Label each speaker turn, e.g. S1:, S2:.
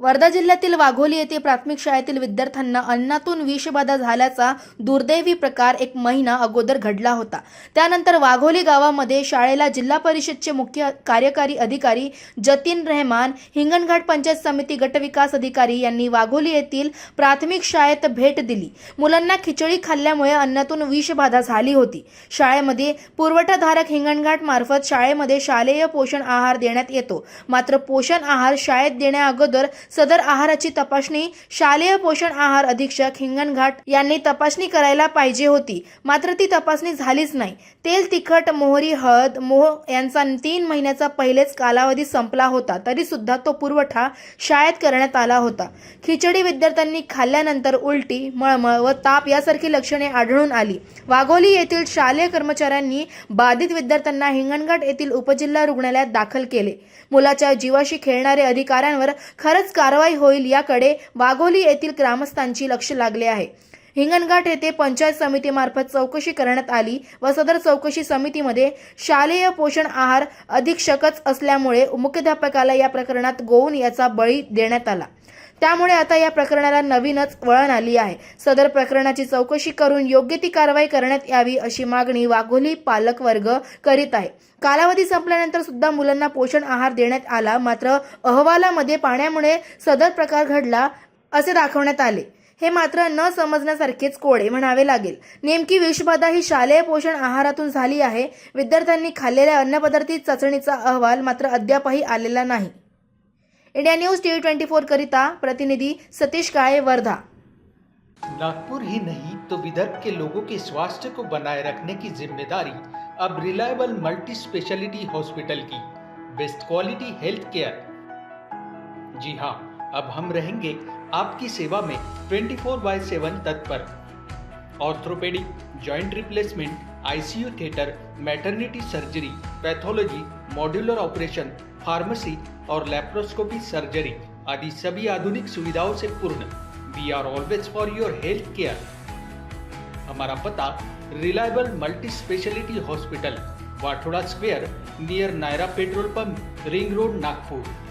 S1: वर्धा जिल्ह्यातील वाघोली येथे प्राथमिक शाळेतील विद्यार्थ्यांना अन्नातून विषबाधा झाल्याचा दुर्दैवी प्रकार एक महिना अगोदर घडला होता. त्यानंतर वाघोली गावामध्ये शाळेला जिल्हा परिषदचे मुख्य कार्यकारी अधिकारी जतीन रहमान हिंगणघाट पंचायत समिती गटविकास अधिकारी यांनी वाघोली येथील प्राथमिक शाळेत भेट दिली. मुलांना खिचडी खाल्ल्यामुळे अन्नातून विषबाधा झाली होती. शाळेमध्ये पुरवठाधारक हिंगणघाट मार्फत शाळेमध्ये शालेय पोषण आहार देण्यात येतो. मात्र पोषण आहार शाळेत देण्याअगोदर सदर आहाराची तपासणी शालेय पोषण आहार अधीक्षक हिंगणघाट यांनी तपासणी करायला पाहिजे होती. मात्र ती तपासणी झालीच नाही. तेल तिखट मोहरी हळद मोह यांचा तीन महिन्याचा पहिलेच कालावधी संपला होता. तरी सुद्धा तो पुरवठा शाळेत करण्यात आला होता. खिचडी विद्यार्थ्यांनी खाल्ल्यानंतर उलटी मळमळ व ताप यासारखी लक्षणे आढळून आली. वाघोली येथील शालेय कर्मचाऱ्यांनी बाधित विद्यार्थ्यांना हिंगणघाट येथील उपजिल्हा रुग्णालयात दाखल केले. मुलाच्या जीवाशी खेळणारे अधिकाऱ्यांवर खरंच कारवाई होईल याकडे वाघोली येथील ग्रामस्थांची लक्ष लागले आहे. हिंगणघाट येथे पंचायत समितीमार्फत चौकशी करण्यात आली व सदर चौकशी समितीमध्ये शालेय पोषण आहार अधीक्षकच असल्यामुळे मुख्याध्यापकाला या प्रकरणात गोवून याचा बळी देण्यात आला. त्यामुळे आता या प्रकरणाला नवीनच वळण आली आहे. सदर प्रकरणाची चौकशी करून योग्य ती कारवाई करण्यात यावी अशी मागणी वाघोली पालक वर्ग करीत आहे. कालावधी संपल्यानंतर सुद्धा मुलांना पोषण आहार देण्यात आला मात्र अहवालामध्ये पाण्यामुळे सदर प्रकार घडला असे दाखवण्यात आले. हे मात्र न समजण्यासारखेच कोडे म्हणावे लागेल. नेमकी विषबाधा ही शालेय पोषण आहारातून झाली आहे. विद्यार्थ्यांनी खाल्लेल्या अन्नपदार्थी चाचणीचा अहवाल मात्र अद्यापही आलेला नाही. India news TV twenty four करिता प्रतिनिधी सतीश काळे वर्धा.
S2: नागपुर ही नहीं तो विदर्भ के लोगों के स्वास्थ्य को बनाए रखने की जिम्मेदारी अब रिलायबल मल्टी स्पेशलिटी हॉस्पिटल की बेस्ट क्वालिटी हेल्थ केयर जी हाँ अब हम रहेंगे आपकी सेवा में 24 फोर बाय सेवन तत्पर। Orthopaedic joint replacement ICU theatre maternity surgery pathology modular operation pharmacy और लेप्रोस्कोपी सर्जरी आदि सभी आधुनिक सुविधाओं से पूर्ण। We are always for your health care हमारा पता reliable multi speciality hospital Wathoda square near Nayara petrol pump ring road Nagpur.